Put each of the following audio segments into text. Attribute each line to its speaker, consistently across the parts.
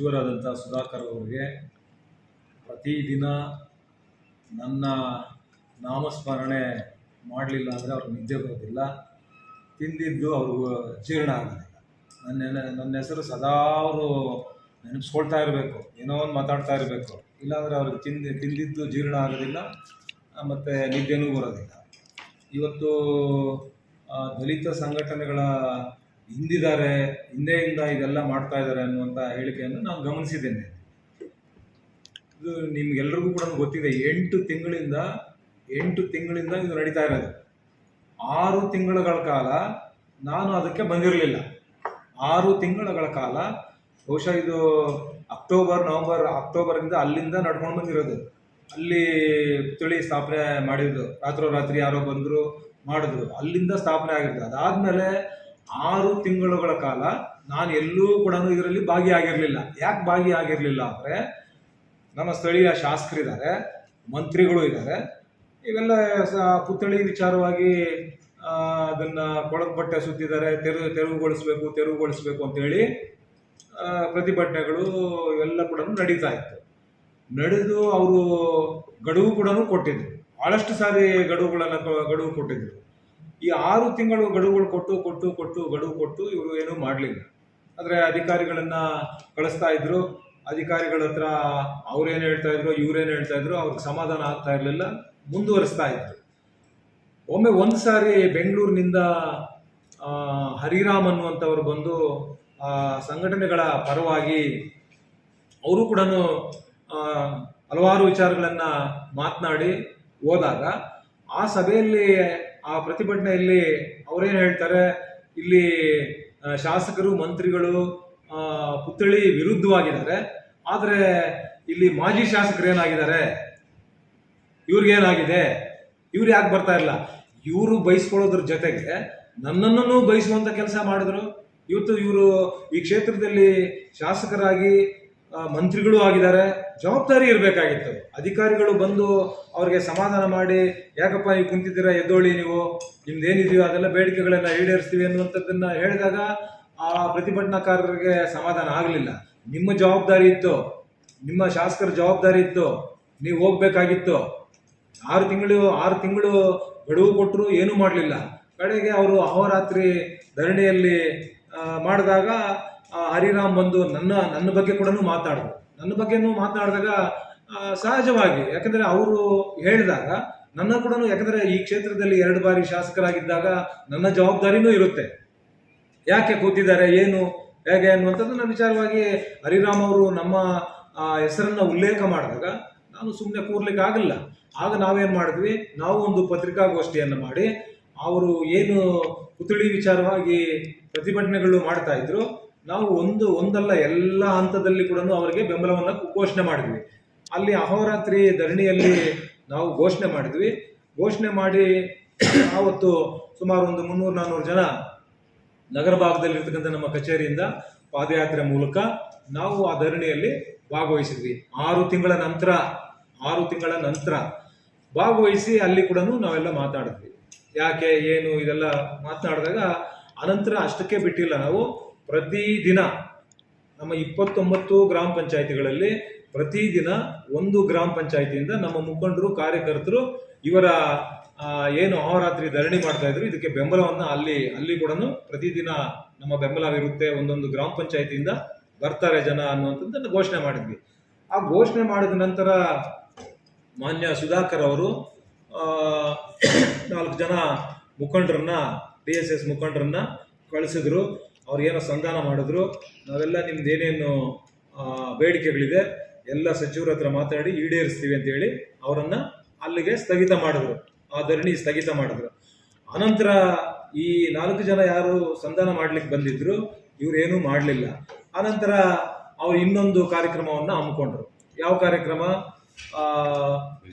Speaker 1: ಸಚಿವರಾದಂಥ ಸುಧಾಕರ್ ಅವರಿಗೆ ಪ್ರತಿದಿನ ನನ್ನ ನಾಮಸ್ಮರಣೆ ಮಾಡಲಿಲ್ಲ ಅಂದರೆ ಅವ್ರಿಗೆ ನಿದ್ದೆ ಬರೋದಿಲ್ಲ. ತಿಂದಿದ್ದು ಅವ್ರಿಗೂ ಜೀರ್ಣ ಆಗೋದಿಲ್ಲ. ನನ್ನ ನನ್ನ ಹೆಸರು ಸದಾ ಅವರು ನೆನಪಿಸ್ಕೊಳ್ತಾ ಇರಬೇಕು. ಏನೋ ಒಂದು ಮಾತಾಡ್ತಾ ಇರಬೇಕು. ಇಲ್ಲಾಂದರೆ ಅವ್ರಿಗೆ ತಿಂದು, ತಿಂದಿದ್ದು ಜೀರ್ಣ ಆಗೋದಿಲ್ಲ, ಮತ್ತು ನಿದ್ದೆನೂ ಬರೋದಿಲ್ಲ. ಇವತ್ತು ದಲಿತ ಸಂಘಟನೆಗಳ ಹಿಂದಿದ್ದಾರೆ, ಹಿಂದೆಯಿಂದ ಇದೆಲ್ಲ ಮಾಡ್ತಾ ಇದ್ದಾರೆ ಅನ್ನುವಂಥ ಹೇಳಿಕೆಯನ್ನು ನಾನು ಗಮನಿಸಿದ್ದೇನೆ. ಇದು ನಿಮ್ಗೆಲ್ರಿಗೂ ಕೂಡ ಗೊತ್ತಿದೆ, ಎಂಟು ತಿಂಗಳಿಂದ ಎಂಟು ತಿಂಗಳಿಂದ ಇದು ನಡೀತಾ ಇರೋದು. ಆರು ತಿಂಗಳುಗಳ ಕಾಲ ನಾನು ಅದಕ್ಕೆ ಬಂದಿರಲಿಲ್ಲ. ಆರು ತಿಂಗಳುಗಳ ಕಾಲ, ಬಹುಶಃ ಇದು ಅಕ್ಟೋಬರ್, ನವಂಬರ್ ಅಕ್ಟೋಬರಿಂದ ಅಲ್ಲಿಂದ ನಡ್ಕೊಂಡು ಬಂದಿರೋದು. ಅಲ್ಲಿ ಪುತ್ಥಳಿ ಸ್ಥಾಪನೆ ಮಾಡಿದ್ದು, ರಾತ್ರೋರಾತ್ರಿ ಯಾರೋ ಬಂದರು, ಮಾಡಿದ್ರು, ಅಲ್ಲಿಂದ ಸ್ಥಾಪನೆ ಆಗಿದ್ದು ಅದಾದಮೇಲೆ ಆರು ತಿಂಗಳುಗಳ ಕಾಲ ನಾನು ಎಲ್ಲೂ ಕೂಡ ಇದರಲ್ಲಿ ಭಾಗಿಯಾಗಿರಲಿಲ್ಲ. ಯಾಕೆ ಭಾಗಿಯಾಗಿರಲಿಲ್ಲ ಅಂದರೆ ನಮ್ಮ ಸ್ಥಳೀಯ ಶಾಸಕರಿದ್ದಾರೆ, ಮಂತ್ರಿಗಳು ಇದ್ದಾರೆ. ಇವೆಲ್ಲ ಪುತ್ಥಳಿ ವಿಚಾರವಾಗಿ ಅದನ್ನ ಕೊಳಕ್ ಬಟ್ಟೆ ಸುತ್ತಿದ್ದಾರೆ ತೆರವು ತೆರವುಗೊಳಿಸ್ಬೇಕು ತೆರವುಗೊಳಿಸ್ಬೇಕು ಅಂತೇಳಿ ಪ್ರತಿಭಟನೆಗಳು ಇವೆಲ್ಲ ಕೂಡ ನಡೀತಾ ಇತ್ತು. ನಡೆದು ಅವರು ಗಡುವು ಕೂಡ ಕೊಟ್ಟಿದ್ರು. ಭಾಳಷ್ಟು ಸಾರಿ ಗಡುವುಗಳನ್ನು ಗಡುವು ಕೊಟ್ಟಿದ್ರು. ಈ ಆರು ತಿಂಗಳು ಗಡುವುಗಳು ಕೊಟ್ಟು ಕೊಟ್ಟು ಕೊಟ್ಟು ಗಡುವು ಕೊಟ್ಟು ಇವರು ಏನೂ ಮಾಡಲಿಲ್ಲ. ಆದರೆ ಅಧಿಕಾರಿಗಳನ್ನು ಕಳಿಸ್ತಾ ಇದ್ರು. ಅಧಿಕಾರಿಗಳ ಹತ್ರ ಅವ್ರೇನು ಹೇಳ್ತಾ ಇದ್ರು ಇವ್ರೇನು ಹೇಳ್ತಾ ಇದ್ರು ಅವ್ರಿಗೆ ಸಮಾಧಾನ ಆಗ್ತಾ ಇರಲಿಲ್ಲ. ಮುಂದುವರಿಸ್ತಾ ಇದ್ರು. ಒಮ್ಮೆ ಒಂದು ಸಾರಿ ಬೆಂಗಳೂರಿನಿಂದ ಹರಿರಾಮ್ ಅನ್ನುವಂಥವ್ರು ಬಂದು ಆ, ಸಂಘಟನೆಗಳ ಪರವಾಗಿ ಅವರು ಕೂಡ ಹಲವಾರು ವಿಚಾರಗಳನ್ನು ಮಾತನಾಡಿ ಹೋದಾಗ ಆ ಸಭೆಯಲ್ಲಿ ಆ ಪ್ರತಿಭಟನೆಯಲ್ಲಿ ಅವರೇನು ಹೇಳ್ತಾರೆ? ಇಲ್ಲಿ ಶಾಸಕರು, ಮಂತ್ರಿಗಳು ಪುತ್ಥಳಿ ವಿರುದ್ಧವಾಗಿದ್ದಾರೆ. ಆದರೆ ಇಲ್ಲಿ ಮಾಜಿ ಶಾಸಕರು ಏನಾಗಿದ್ದಾರೆ? ಇವ್ರಿಗೇನಾಗಿದೆ ಇವ್ರು ಯಾಕೆ ಬರ್ತಾ ಇಲ್ಲ? ಇವರು ಬಯಸ್ಕೊಳ್ಳೋದ್ರ ಜೊತೆಗೆ ನನ್ನನ್ನು ಬಯಸುವಂತ ಕೆಲಸ ಮಾಡಿದ್ರು. ಇವತ್ತು ಇವರು ಈ ಕ್ಷೇತ್ರದಲ್ಲಿ ಶಾಸಕರಾಗಿ ಮಂತ್ರಿಗಳು ಆಗಿದ್ದಾರೆ, ಜವಾಬ್ದಾರಿ ಇರಬೇಕಾಗಿತ್ತು. ಅಧಿಕಾರಿಗಳು ಬಂದು ಅವ್ರಿಗೆ ಸಮಾಧಾನ ಮಾಡಿ, ಯಾಕಪ್ಪ ನೀವು ಕುಂತಿದ್ದೀರಾ, ಎದ್ದೋಳಿ ನೀವು, ನಿಮ್ದೇನಿದೆಯೋ ಅದೆಲ್ಲ ಬೇಡಿಕೆಗಳನ್ನ ಈಡೇರಿಸ್ತೀವಿ ಅನ್ನುವಂಥದ್ದನ್ನು ಹೇಳಿದಾಗ ಆ ಪ್ರತಿಭಟನಾಕಾರರಿಗೆ ಸಮಾಧಾನ ಆಗಲಿಲ್ಲ. ನಿಮ್ಮ ಜವಾಬ್ದಾರಿ ಇತ್ತು, ನಿಮ್ಮ ಶಾಸಕರ ಜವಾಬ್ದಾರಿ ಇತ್ತು, ನೀವು ಹೋಗ್ಬೇಕಾಗಿತ್ತು. ಆರು ತಿಂಗಳು ಆರು ತಿಂಗಳು ಗಡುವು ಕೊಟ್ಟರು ಏನೂ ಮಾಡಲಿಲ್ಲ. ಕಡೆಗೆ ಅವರು ಅಹೋರಾತ್ರಿ ಧರಣಿಯಲ್ಲಿ ಮಾಡಿದಾಗ ಹರಿರಾಮ್ ಬಂದು ನನ್ನ ನನ್ನ ಬಗ್ಗೆ ಕೂಡ ಮಾತಾಡಿದ್ರು ನನ್ನ ಬಗ್ಗೆನೂ ಮಾತನಾಡಿದಾಗ ಸಹಜವಾಗಿ, ಯಾಕಂದರೆ ಅವರು ಹೇಳಿದಾಗ, ನನ್ನ ಕೂಡ ಯಾಕಂದರೆ ಈ ಕ್ಷೇತ್ರದಲ್ಲಿ ಎರಡು ಬಾರಿ ಶಾಸಕರಾಗಿದ್ದಾಗ ನನ್ನ ಜವಾಬ್ದಾರಿನೂ ಇರುತ್ತೆ. ಯಾಕೆ ಕೂತಿದ್ದಾರೆ, ಏನು, ಹೇಗೆ ಅನ್ನುವಂಥದ್ದನ್ನ ವಿಚಾರವಾಗಿ ಹರಿರಾಮ್ ಅವರು ನಮ್ಮ ಹೆಸರನ್ನ ಉಲ್ಲೇಖ ಮಾಡಿದಾಗ ನಾನು ಸುಮ್ಮನೆ ಕೂರ್ಲಿಕ್ಕೆ ಆಗಲ್ಲ. ಆಗ ನಾವೇನು ಮಾಡಿದ್ವಿ, ನಾವು ಒಂದು ಪತ್ರಿಕಾಗೋಷ್ಠಿಯನ್ನು ಮಾಡಿ, ಅವರು ಏನು ಪುತ್ಳಿ ವಿಚಾರವಾಗಿ ಪ್ರತಿಭಟನೆಗಳು ಮಾಡ್ತಾ ಇದ್ರು ನಾವು ಒಂದು, ಒಂದಲ್ಲ, ಎಲ್ಲ ಹಂತದಲ್ಲಿ ಕೂಡ ಅವರಿಗೆ ಬೆಂಬಲವನ್ನು ಘೋಷಣೆ ಮಾಡಿದ್ವಿ. ಅಲ್ಲಿ ಅಹೋರಾತ್ರಿ ಧರಣಿಯಲ್ಲಿ ನಾವು ಘೋಷಣೆ ಮಾಡಿದ್ವಿ. ಘೋಷಣೆ ಮಾಡಿ ಆವತ್ತು ಸುಮಾರು ಒಂದು ಮುನ್ನೂರು ನಾನ್ನೂರು ಜನ ನಗರ ಭಾಗದಲ್ಲಿರ್ತಕ್ಕಂಥ ನಮ್ಮ ಕಚೇರಿಯಿಂದ ಪಾದಯಾತ್ರೆ ಮೂಲಕ ನಾವು ಆ ಧರಣಿಯಲ್ಲಿ ಭಾಗವಹಿಸಿದ್ವಿ. ಆರು ತಿಂಗಳ ನಂತರ, ಆರು ತಿಂಗಳ ನಂತರ ಭಾಗವಹಿಸಿ ಅಲ್ಲಿ ಕೂಡ ನಾವೆಲ್ಲ ಮಾತಾಡಿದ್ವಿ. ಯಾಕೆ, ಏನು, ಇದೆಲ್ಲ ಮಾತನಾಡಿದಾಗ ಅನಂತರ ಅಷ್ಟಕ್ಕೆ ಬಿಟ್ಟಿಲ್ಲ ನಾವು. ಪ್ರತಿದಿನ ನಮ್ಮ ಇಪ್ಪತ್ತೊಂಬತ್ತು ಗ್ರಾಮ ಪಂಚಾಯಿತಿಗಳಲ್ಲಿ ಪ್ರತಿದಿನ ಒಂದು ಗ್ರಾಮ ಪಂಚಾಯಿತಿಯಿಂದ ನಮ್ಮ ಮುಖಂಡರು, ಕಾರ್ಯಕರ್ತರು ಇವರ ಏನು ಅಹೋರಾತ್ರಿ ಧರಣಿ ಮಾಡ್ತಾ ಇದ್ರು. ಇದಕ್ಕೆ ಬೆಂಬಲವನ್ನು ಅಲ್ಲಿ ಅಲ್ಲಿ ಕೂಡ ಪ್ರತಿದಿನ ನಮ್ಮ ಬೆಂಬಲವಿರುತ್ತೆ. ಒಂದೊಂದು ಗ್ರಾಮ ಪಂಚಾಯಿತಿಯಿಂದ ಬರ್ತಾರೆ ಜನ ಅನ್ನುವಂಥದ್ದನ್ನು ಘೋಷಣೆ ಮಾಡಿದ್ವಿ. ಆ ಘೋಷಣೆ ಮಾಡಿದ ನಂತರ ಮಾನ್ಯ ಸುಧಾಕರ್ ಅವರು ನಾಲ್ಕು ಜನ ಮುಖಂಡರನ್ನ, ಡಿ ಎಸ್ ಎಸ್ ಮುಖಂಡರನ್ನ ಕಳಿಸಿದ್ರು. ಅವ್ರು ಏನೋ ಸಂಧಾನ ಮಾಡಿದ್ರು, ನಾವೆಲ್ಲ ನಿಮ್ದು ಏನೇನು ಬೇಡಿಕೆಗಳಿದೆ, ಎಲ್ಲ ಸಚಿವರ ಹತ್ರ ಮಾತಾಡಿ ಈಡೇರಿಸ್ತೀವಿ ಅಂತ ಹೇಳಿ ಅವರನ್ನ ಅಲ್ಲಿಗೆ ಸ್ಥಗಿತ ಮಾಡಿದ್ರು. ಆ ಧರಣಿ ಸ್ಥಗಿತ ಮಾಡಿದ್ರು. ಅನಂತರ ಈ ನಾಲ್ಕು ಜನ ಯಾರು ಸಂಧಾನ ಮಾಡ್ಲಿಕ್ಕೆ ಬಂದಿದ್ರು ಇವರೇನೂ ಮಾಡಲಿಲ್ಲ. ಅನಂತರ ಅವ್ರು ಇನ್ನೊಂದು ಕಾರ್ಯಕ್ರಮವನ್ನು ಹಮ್ಮಿಕೊಂಡ್ರು. ಯಾವ ಕಾರ್ಯಕ್ರಮ?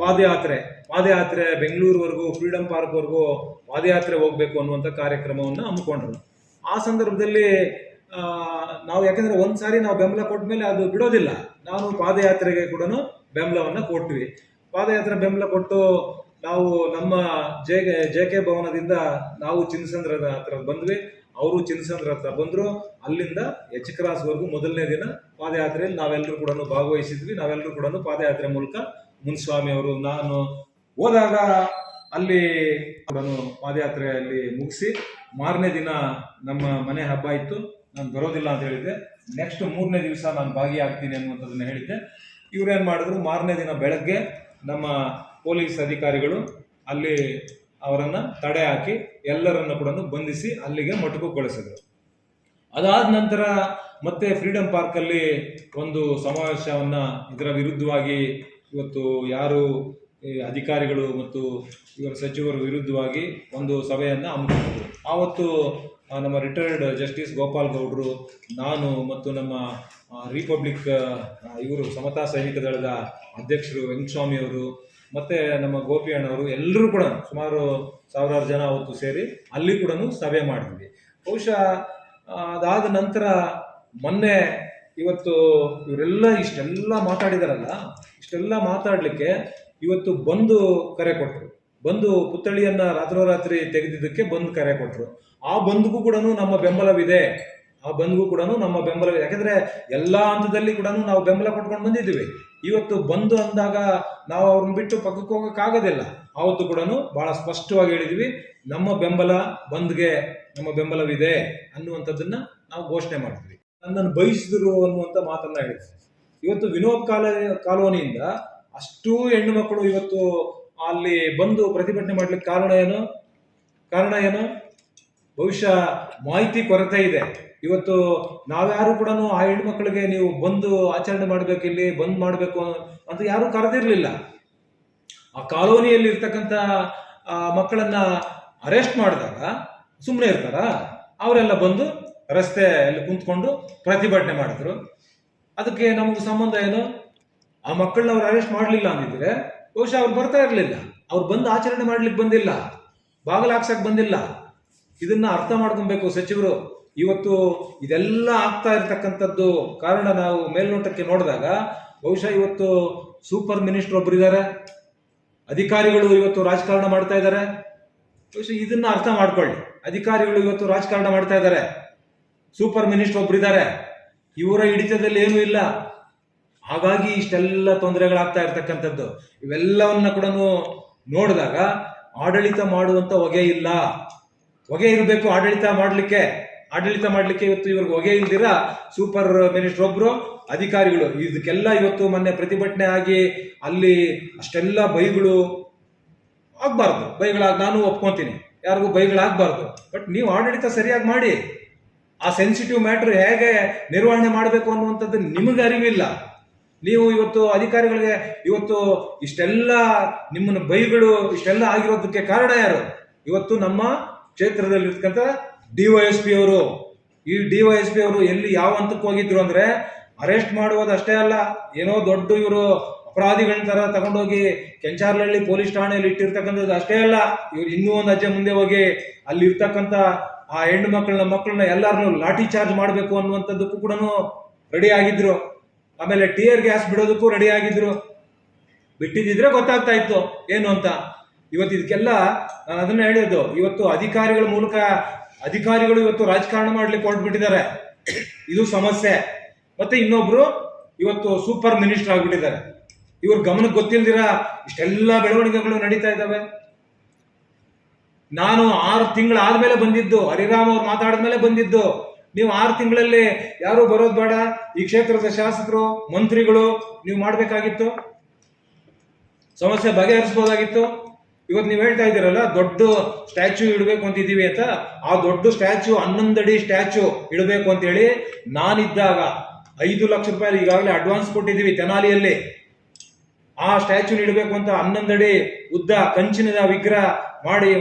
Speaker 1: ಪಾದಯಾತ್ರೆ. ಪಾದಯಾತ್ರೆ ಬೆಂಗಳೂರುವರೆಗೂ, ಫ್ರೀಡಂ ಪಾರ್ಕ್ವರೆಗೂ ಪಾದಯಾತ್ರೆ ಹೋಗ್ಬೇಕು ಅನ್ನುವಂಥ ಕಾರ್ಯಕ್ರಮವನ್ನು ಹಮ್ಮಿಕೊಂಡ್ರು. ಆ ಸಂದರ್ಭದಲ್ಲಿ ನಾವು ಯಾಕಂದ್ರೆ ಒಂದ್ಸಾರಿ ನಾವು ಬೆಂಬಲ ಕೊಟ್ಟ ಮೇಲೆ ಅದು ಬಿಡೋದಿಲ್ಲ. ನಾನು ಪಾದಯಾತ್ರೆಗೆ ಕೂಡ ಬೆಂಬಲವನ್ನು ಕೊಟ್ವಿ. ಪಾದಯಾತ್ರೆ ಬೆಂಬಲ ಕೊಟ್ಟು ನಾವು ನಮ್ಮ ಜೆ ಜೆ ಕೆ ಭವನದಿಂದ ನಾವು ಚಿನ್ನಸಂದ್ರದ ಹತ್ರ ಬಂದ್ವಿ. ಅವರು ಚಿನ್ನಸಂದ್ರ ಹತ್ರ ಬಂದ್ರು. ಅಲ್ಲಿಂದ ಎಚ್ ಕ್ರಾಸ್ವರೆಗೂ ಮೊದಲನೇ ದಿನ ಪಾದಯಾತ್ರೆಯಲ್ಲಿ ನಾವೆಲ್ಲರೂ ಕೂಡ ಭಾಗವಹಿಸಿದ್ವಿ. ನಾವೆಲ್ಲರೂ ಕೂಡ ಪಾದಯಾತ್ರೆ ಮೂಲಕ ಮುನ್ಸ್ವಾಮಿ ಅವರು ನಾನು ಹೋದಾಗ ಅಲ್ಲಿ ಪಾದಯಾತ್ರೆಯಲ್ಲಿ ಮುಗಿಸಿ ಮಾರನೇ ದಿನ ನಮ್ಮ ಮನೆ ಹಬ್ಬ ಇತ್ತು. ನಾನು ಬರೋದಿಲ್ಲ ಅಂತ ಹೇಳಿದ್ದೆ. ನೆಕ್ಸ್ಟ್ ಮೂರನೇ ದಿವಸ ನಾನು ಭಾಗಿಯಾಗ್ತೀನಿ ಅನ್ನುವಂಥದ್ದನ್ನು ಹೇಳಿದ್ದೆ. ಇವರೇನು ಮಾಡಿದ್ರು? ಮಾರನೇ ದಿನ ಬೆಳಗ್ಗೆ ನಮ್ಮ ಪೊಲೀಸ್ ಅಧಿಕಾರಿಗಳು ಅಲ್ಲಿ ಅವರನ್ನು ತಡೆ ಹಾಕಿ ಎಲ್ಲರನ್ನು ಕೂಡ ಬಂಧಿಸಿ ಅಲ್ಲಿಗೆ ಮೊಟಕುಗೊಳಿಸಿದ್ರು ಅದಾದ ನಂತರ ಮತ್ತೆ ಫ್ರೀಡಂ ಪಾರ್ಕಲ್ಲಿ ಒಂದು ಸಮಾವೇಶವನ್ನು ಇದರ ವಿರುದ್ಧವಾಗಿ ಇವತ್ತು ಯಾರು ಅಧಿಕಾರಿಗಳು ಮತ್ತು ಇವರ ಸಚಿವರ ವಿರುದ್ಧವಾಗಿ ಒಂದು ಸಭೆಯನ್ನು ಹಮ್ಮಿಕೊಂಡಿದ್ರು ಆವತ್ತು ನಮ್ಮ ರಿಟೈರ್ಡ್ ಜಸ್ಟಿಸ್ ಗೋಪಾಲ್ ಗೌಡ್ರು, ನಾನು ಮತ್ತು ನಮ್ಮ ರಿಪಬ್ಲಿಕ್ ಇವರು ಸಮತಾ ಸೈನಿಕ ದಳದ ಅಧ್ಯಕ್ಷರು ವೆಂಕಟಸ್ವಾಮಿ ಅವರು, ಮತ್ತೆ ನಮ್ಮ ಗೋಪಿ ಅಣ್ಣವರು ಎಲ್ಲರೂ ಕೂಡ ಸುಮಾರು ಸಾವಿರಾರು ಜನ ಅವತ್ತು ಸೇರಿ ಅಲ್ಲಿ ಕೂಡ ಸಭೆ ಮಾಡಿದ್ವಿ. ಬಹುಶಃ ಅದಾದ ನಂತರ ಮೊನ್ನೆ ಇವತ್ತು ಇವರೆಲ್ಲ ಇಷ್ಟೆಲ್ಲ ಮಾತಾಡಿದಾರಲ್ಲ, ಇಷ್ಟೆಲ್ಲ ಮಾತಾಡಲಿಕ್ಕೆ ಇವತ್ತು ಬಂದು ಕರೆ ಕೊಟ್ಟರು ಬಂದು ಪುತ್ಥಳಿಯನ್ನ ರಾತ್ರೋರಾತ್ರಿ ತೆಗೆದಿದ್ದಕ್ಕೆ ಬಂದು ಕರೆ ಕೊಟ್ಟರು ಆ ಬಂದ್ಗೂ ಕೂಡ ನಮ್ಮ ಬೆಂಬಲವಿದೆ. ಆ ಬಂದ್ಗೂ ಕೂಡ ನಮ್ಮ ಬೆಂಬಲವಿದೆ. ಯಾಕಂದ್ರೆ ಎಲ್ಲಾ ಹಂತದಲ್ಲಿ ಕೂಡ ನಾವು ಬೆಂಬಲ ಕೊಟ್ಕೊಂಡು ಬಂದಿದ್ದೀವಿ. ಇವತ್ತು ಬಂದು ಅಂದಾಗ ನಾವು ಅವ್ರನ್ನ ಬಿಟ್ಟು ಪಕ್ಕಕ್ಕೆ ಹೋಗೋಕ್ಕಾಗೋದಿಲ್ಲ. ಆವತ್ತು ಕೂಡ ಬಹಳ ಸ್ಪಷ್ಟವಾಗಿ ಹೇಳಿದ್ವಿ, ನಮ್ಮ ಬೆಂಬಲ ಬಂದ್ಗೆ ನಮ್ಮ ಬೆಂಬಲವಿದೆ ಅನ್ನುವಂಥದ್ದನ್ನ ನಾವು ಘೋಷಣೆ ಮಾಡ್ತೀವಿ. ನನ್ನನ್ನು ಬಯಸಿದ್ರು ಅನ್ನುವಂಥ ಮಾತನ್ನ ಹೇಳಿದ್ವಿ ಇವತ್ತು ವಿನೋದ್ ಕಾಲ ಕಾಲೋನಿಯಿಂದ ಅಷ್ಟೂ ಹೆಣ್ಣು ಮಕ್ಕಳು ಇವತ್ತು ಅಲ್ಲಿ ಬಂದು ಪ್ರತಿಭಟನೆ ಮಾಡ್ಲಿಕ್ಕೆ ಕಾರಣ ಏನು? ಕಾರಣ ಏನು? ಬಹುಶಃ ಮಾಹಿತಿ ಕೊರತೆ ಇದೆ. ಇವತ್ತು ನಾವ್ಯಾರು ಕೂಡ ಆ ಹೆಣ್ಮಕ್ಳಿಗೆ ನೀವು ಬಂದು ಆಚರಣೆ ಮಾಡಬೇಕು ಇಲ್ಲಿ, ಬಂದ್ ಮಾಡಬೇಕು ಅಂತ ಯಾರು ಕರೆದಿರ್ಲಿಲ್ಲ. ಆ ಕಾಲೋನಿಯಲ್ಲಿ ಇರ್ತಕ್ಕಂಥ ಮಕ್ಕಳನ್ನ ಅರೆಸ್ಟ್ ಮಾಡಿದಾಗ ಸುಮ್ಮನೆ ಇರ್ತಾರ? ಅವರೆಲ್ಲ ಬಂದು ರಸ್ತೆಯಲ್ಲಿ ಕುಂತ್ಕೊಂಡು ಪ್ರತಿಭಟನೆ ಮಾಡಿದ್ರು. ಅದಕ್ಕೆ ನಮಗೆ ಸಂಬಂಧ ಏನು? ಆ ಮಕ್ಕಳನ್ನ ಅವ್ರು ಅರೆಸ್ಟ್ ಮಾಡಲಿಲ್ಲ ಅಂದಿದ್ರೆ ಬಹುಶಃ ಅವ್ರು ಬರ್ತಾ ಇರಲಿಲ್ಲ. ಅವ್ರು ಬಂದು ಆಚರಣೆ ಮಾಡ್ಲಿಕ್ಕೆ ಬಂದಿಲ್ಲ. ಬಾಗಿಲು ಹಾಕ್ಸಕ್ ಬಂದಿಲ್ಲ. ಇದನ್ನ ಅರ್ಥ ಮಾಡ್ಕೊಬೇಕು ಸಚಿವರು. ಇವತ್ತು ಇದೆಲ್ಲ ಆಗ್ತಾ ಇರತಕ್ಕಂಥದ್ದು ಕಾರಣ ನಾವು ಮೇಲ್ನೋಟಕ್ಕೆ ನೋಡಿದಾಗ ಬಹುಶಃ ಇವತ್ತು ಸೂಪರ್ ಮಿನಿಸ್ಟರ್ ಒಬ್ಬರಿದ್ದಾರೆ ಅಧಿಕಾರಿಗಳು ಇವತ್ತು ರಾಜಕಾರಣ ಮಾಡ್ತಾ ಇದ್ದಾರೆ ಬಹುಶಃ ಇದನ್ನ ಅರ್ಥ ಮಾಡ್ಕೊಳ್ಳಿ. ಅಧಿಕಾರಿಗಳು ಇವತ್ತು ರಾಜಕಾರಣ ಮಾಡ್ತಾ ಇದ್ದಾರೆ ಸೂಪರ್ ಮಿನಿಸ್ಟರ್ ಒಬ್ಬರಿದ್ದಾರೆ ಇವರ ಹಿಡಿತದಲ್ಲಿ ಏನೂ ಇಲ್ಲ. ಹಾಗಾಗಿ ಇಷ್ಟೆಲ್ಲ ತೊಂದರೆಗಳಾಗ್ತಾ ಇರ್ತಕ್ಕಂಥದ್ದು. ಇವೆಲ್ಲವನ್ನ ಕೂಡ ನೋಡಿದಾಗ ಆಡಳಿತ ಮಾಡುವಂತ ಹೊಗೆ ಇಲ್ಲ. ಹೊಗೆ ಇರಬೇಕು ಆಡಳಿತ ಮಾಡಲಿಕ್ಕೆ. ಆಡಳಿತ ಮಾಡಲಿಕ್ಕೆ ಇವತ್ತು ಇವ್ರಿಗೆ ಹೊಗೆ ಇಲ್ದಿರ? ಸೂಪರ್ ಮಿನಿಸ್ಟರ್ ಒಬ್ರು, ಅಧಿಕಾರಿಗಳು. ಇದಕ್ಕೆಲ್ಲ ಇವತ್ತು ಮೊನ್ನೆ ಪ್ರತಿಭಟನೆ ಆಗಿ ಅಲ್ಲಿ ಅಷ್ಟೆಲ್ಲ ಬೈಗಳು ಆಗ್ಬಾರ್ದು. ಬೈಗಳಾಗ ನಾನು ಒಪ್ಕೊಂತೀನಿ. ಯಾರಿಗೂ ಬೈಗಳಾಗಬಾರ್ದು ಬಟ್ ನೀವು ಆಡಳಿತ ಸರಿಯಾಗಿ ಮಾಡಿ. ಆ ಸೆನ್ಸಿಟಿವ್ ಮ್ಯಾಟ್ರ್ ಹೇಗೆ ನಿರ್ವಹಣೆ ಮಾಡಬೇಕು ಅನ್ನುವಂಥದ್ದು ನಿಮಗೆ ಅರಿವಿಲ್ಲ. ನೀವು ಇವತ್ತು ಅಧಿಕಾರಿಗಳಿಗೆ ಇವತ್ತು ಇಷ್ಟೆಲ್ಲ ನಿಮ್ಮನ್ನು ಬೈಗಳು ಇಷ್ಟೆಲ್ಲ ಆಗಿರೋದಕ್ಕೆ ಕಾರಣ ಯಾರು? ಇವತ್ತು ನಮ್ಮ ಕ್ಷೇತ್ರದಲ್ಲಿರ್ತಕ್ಕಂಥ ಡಿವೈಎಸ್ ಪಿ ಅವರು. ಈ ಡಿವೈಎಸ್ ಪಿ ಅವರು ಎಲ್ಲಿ ಯಾವ ಹಂತಕ್ಕೆ ಹೋಗಿದ್ರು ಅಂದ್ರೆ ಅರೆಸ್ಟ್ ಮಾಡುವುದು ಅಷ್ಟೇ ಅಲ್ಲ, ಏನೋ ದೊಡ್ಡ ಇವರು ಅಪರಾಧಿಗಳ ತರ ತಗೊಂಡೋಗಿ ಕೆಂಚಾರ್ಲಹಳ್ಳಿ ಪೊಲೀಸ್ ಠಾಣೆಯಲ್ಲಿ ಇಟ್ಟಿರ್ತಕ್ಕಂಥದ್ದು ಅಷ್ಟೇ ಅಲ್ಲ, ಇವ್ರು ಇನ್ನೂ ಒಂದು ಅಜ್ಜೆ ಮುಂದೆ ಹೋಗಿ ಅಲ್ಲಿ ಇರ್ತಕ್ಕಂಥ ಆ ಹೆಣ್ಣು ಮಕ್ಕಳನ್ನ ಮಕ್ಕಳನ್ನ ಎಲ್ಲರನ್ನೂ ಲಾಠಿ ಚಾರ್ಜ್ ಮಾಡಬೇಕು ಅನ್ನುವಂಥದ್ದಕ್ಕೂ ಕೂಡ ರೆಡಿ ಆಗಿದ್ರು. ಆಮೇಲೆ ಟಿಯರ್ ಗ್ಯಾಸ್ ಬಿಡೋದಕ್ಕೂ ರೆಡಿ ಆಗಿದ್ರು. ಬಿಟ್ಟಿದ್ದಿದ್ರೆ ಗೊತ್ತಾಗ್ತಾ ಇತ್ತು, ಏನು ಅಂತ. ಇವತ್ತು ಇದಕ್ಕೆಲ್ಲ ನಾನು ಅದನ್ನ ಹೇಳಿದ್ದು, ಇವತ್ತು ಅಧಿಕಾರಿಗಳ ಮೂಲಕ, ಅಧಿಕಾರಿಗಳು ಇವತ್ತು ರಾಜಕಾರಣ ಮಾಡ್ಲಿಕ್ಕೆ ಹೊರಟ್ಬಿಟ್ಟಿದ್ದಾರೆ. ಇದು ಸಮಸ್ಯೆ. ಮತ್ತೆ ಇನ್ನೊಬ್ರು ಇವತ್ತು ಸೂಪರ್ ಮಿನಿಸ್ಟರ್ ಆಗ್ಬಿಟ್ಟಿದ್ದಾರೆ. ಇವ್ರ ಗಮನಕ್ಕೆ ಗೊತ್ತಿಲ್ದಿರ ಇಷ್ಟೆಲ್ಲ ಬೆಳವಣಿಗೆಗಳು ನಡೀತಾ ಇದ್ದಾವೆ. ನಾನು ಆರು ತಿಂಗಳಾದ್ಮೇಲೆ ಬಂದಿದ್ದು, ಹರಿರಾಮ್ ಅವ್ರು ಮಾತಾಡಿದ್ಮೇಲೆ ಬಂದಿದ್ದು. ನೀವು ಆರು ತಿಂಗಳಲ್ಲಿ ಯಾರು ಬರೋದು ಬೇಡ. ಈ ಕ್ಷೇತ್ರದ ಶಾಸಕರು, ಮಂತ್ರಿಗಳು ನೀವು ಮಾಡಬೇಕಾಗಿತ್ತು? ಸಮಸ್ಯೆ ಬಗೆಹರಿಸ್ಬೋದಾಗಿತ್ತು? ಇವತ್ತು ನೀವು ಹೇಳ್ತಾ ಇದ್ದೀರಲ್ಲ, ದೊಡ್ಡ ಸ್ಟ್ಯಾಚು ಇಡಬೇಕು ಅಂತಿದ್ದೀವಿ ಅಂತ. ಆ ದೊಡ್ಡ ಸ್ಟ್ಯಾಚ್ಯೂ, ಹನ್ನೊಂದಡಿ ಸ್ಟ್ಯಾಚು ಇಡಬೇಕು ಅಂತ ಹೇಳಿ ನಾನಿದ್ದಾಗ ಐದು ಲಕ್ಷ ರೂಪಾಯಿ ಈಗಾಗಲೇ ಅಡ್ವಾನ್ಸ್ ಕೊಟ್ಟಿದ್ದೀವಿ ತೆನಾಲಿಯಲ್ಲಿ. ಆ ಸ್ಟ್ಯಾಚು ಇಡಬೇಕು ಅಂತ ಹನ್ನೊಂದಡಿ ಉದ್ದ ಕಂಚಿನದ ವಿಗ್ರಹ ಮಾಡಿ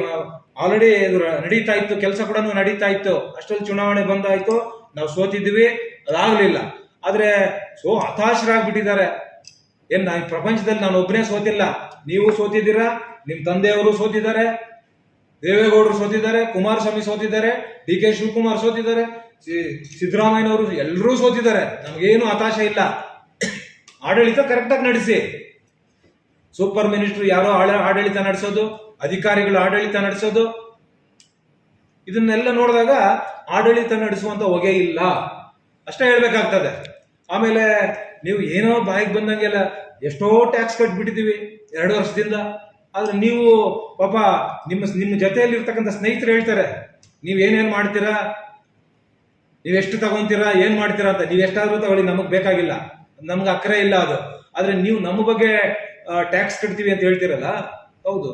Speaker 1: ಆಲ್ರೆಡಿ ನಡೀತಾ ಇತ್ತು, ಕೆಲಸ ಕೂಡ ನಡೀತಾ ಇತ್ತು. ಅಷ್ಟೊಂದು ಚುನಾವಣೆ ಬಂದಾಯ್ತು, ನಾವು ಸೋತಿದ್ವಿ, ಅದಾಗಲಿಲ್ಲ. ಆದರೆ, ಸೋ, ಹತಾಶರಾಗ್ಬಿಟ್ಟಿದ್ದಾರೆ. ಏನು ನಾನು ಪ್ರಪಂಚದಲ್ಲಿ ನಾನು ಒಬ್ಬನೇ ಸೋತಿಲ್ಲ. ನೀವು ಸೋತಿದ್ದೀರಾ? ನಿಮ್ಮ ತಂದೆಯವರು ಸೋತಿದ್ದಾರೆ, ದೇವೇಗೌಡರು ಸೋತಿದ್ದಾರೆ, ಕುಮಾರಸ್ವಾಮಿ ಸೋತಿದ್ದಾರೆ, ಡಿ ಕೆ ಶಿವಕುಮಾರ್ ಸೋತಿದ್ದಾರೆ ಸಿದ್ದರಾಮಯ್ಯನವರು ಎಲ್ಲರೂ ಸೋತಿದ್ದಾರೆ. ನಮಗೇನು ಹತಾಶೆ ಇಲ್ಲ. ಆಡಳಿತ ಕರೆಕ್ಟಾಗಿ ನಡೆಸಿ. ಸೂಪರ್ ಮಿನಿಸ್ಟರ್ ಯಾರೋ ಆಡಳಿತ ನಡೆಸೋದು ಅಧಿಕಾರಿಗಳು ಆಡಳಿತ ನಡೆಸೋದು? ಇದನ್ನೆಲ್ಲ ನೋಡಿದಾಗ ಆಡಳಿತ ನಡೆಸುವಂತ ಹೊಗೆ ಇಲ್ಲ. ಅಷ್ಟೇ ಹೇಳ್ಬೇಕಾಗ್ತದೆ. ಆಮೇಲೆ ನೀವು ಏನೋ ಬಾಯಿಗೆ ಬಂದಂಗೆಲ್ಲ ಎಷ್ಟೋ ಟ್ಯಾಕ್ಸ್ ಕಟ್ಬಿಟ್ಟಿದ್ದೀವಿ, ಎರಡು ವರ್ಷದಿಂದ. ಆದ್ರೆ ನೀವು ಪಾಪ ನಿಮ್ಮ ನಿಮ್ಮ ಜೊತೆಯಲ್ಲಿ ಇರ್ತಕ್ಕಂಥ ಸ್ನೇಹಿತರು ಹೇಳ್ತಾರೆ, ನೀವು ಏನೇನ್ ಮಾಡ್ತೀರಾ? ನೀವು ಎಷ್ಟು ತಗೊಂತೀರಾ? ಏನ್ ಮಾಡ್ತೀರಾ ಅಂತ? ನೀವು ಎಷ್ಟಾದರೂ ತಗೊಳ್ಳಿ, ನಮಗೆ ಬೇಕಾಗಿಲ್ಲ. ನಮ್ಗೆ ಅಕ್ಕರೆ ಇಲ್ಲ ಅದು. ಆದ್ರೆ ನೀವು ನಮ್ಮ ಬಗ್ಗೆ ಟ್ಯಾಕ್ಸ್ ಕಟ್ತೀವಿ ಅಂತ ಹೇಳ್ತೀರಲ್ಲ? ಹೌದು.